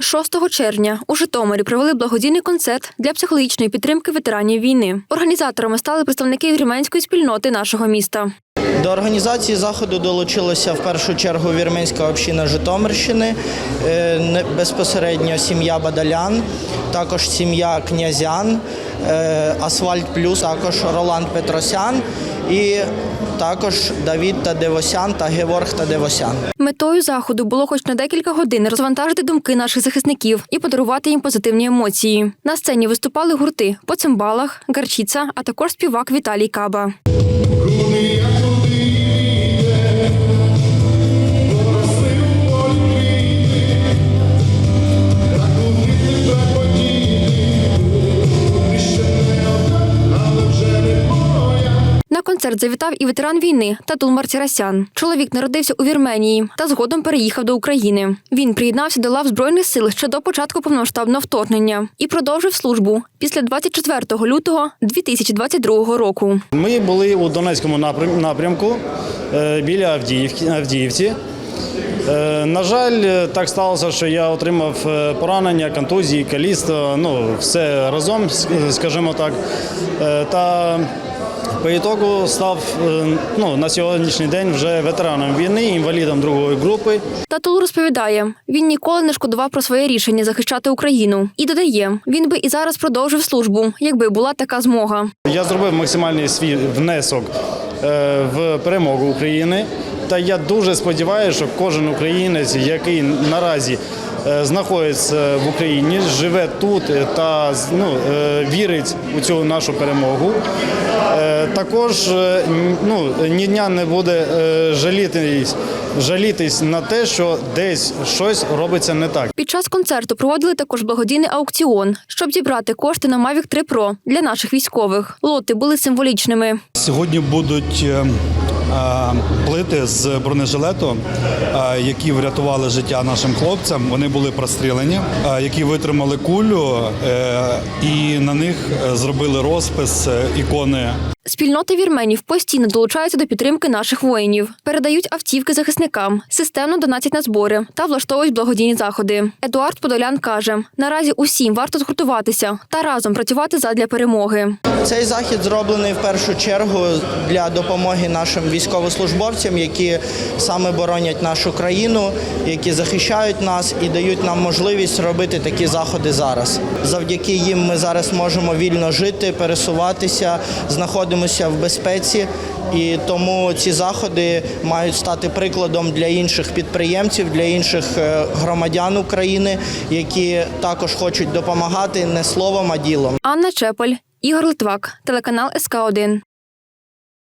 6 червня у Житомирі провели благодійний концерт для психологічної підтримки ветеранів війни. Організаторами стали представники вірменської спільноти нашого міста. До організації заходу долучилася в першу чергу вірменська община Житомирщини, е, безпосередньо сім'я Бадалян, також сім'я Князян, е, Асфальт Плюс, також Роланд Петросян і також Давід та Девосян та Геворг та Девосян. Метою заходу було хоч на декілька годин розвантажити думки наших захисників і подарувати їм позитивні емоції. На сцені виступали гурти по цимбалах, гарчіця, а також співак Віталій Каба. Концерт завітав і ветеран війни Татул Мартірасян. Чоловік народився у Вірменії та згодом переїхав до України. Він приєднався до лав збройних сил ще до початку повномасштабного вторгнення і продовжив службу після 24 лютого 2022 року. Ми були у Донецькому напрямку е, біля Авдіївці. Е, На жаль, е, так сталося, що я отримав поранення, контузії, каліцтво, ну все разом, скажімо так. Та по ітогу став е, ну, на сьогоднішній день вже ветераном війни, інвалідом другої групи. Татул розповідає, він ніколи не шкодував про своє рішення захищати Україну і додає, він би і зараз продовжив службу, якби була така змога. Я зробив максимальний свій внесок е, в перемогу України. Та я дуже сподіваюся, що кожен українець, який наразі е, знаходиться в Україні, живе тут та ну, вірить у цю нашу перемогу. Також е, ну, ні дня не буде е, жалітись, жалітись на те, що десь щось робиться не так. Під час концерту проводили також благодійний аукціон, щоб зібрати кошти на Mavic 3 Pro для наших військових. Лоти були символічними. Сьогодні будуть е, плити з бронежилету, які врятували життя нашим хлопцям. Вони були прострілені, які витримали кулю, і на них зробили розпис ікони Спільноти вірменів постійно долучаються до підтримки наших воїнів, передають автівки захисникам, системно донатять на збори та влаштовують благодійні заходи. Едуард Подолян каже: наразі усім варто згуртуватися та разом працювати задля перемоги. Цей захід зроблений в першу чергу для допомоги нашим військовослужбовцям, які саме боронять нашу країну, які захищають нас і дають нам можливість робити такі заходи зараз. Завдяки їм ми зараз можемо вільно жити, пересуватися, знаходимося в безпеці. І тому ці заходи мають стати прикладом для інших підприємців, для інших е, громадян України, які також хочуть допомагати не словом, а ділом. Анна Чепель, Ігор Литвак, телеканал СК 1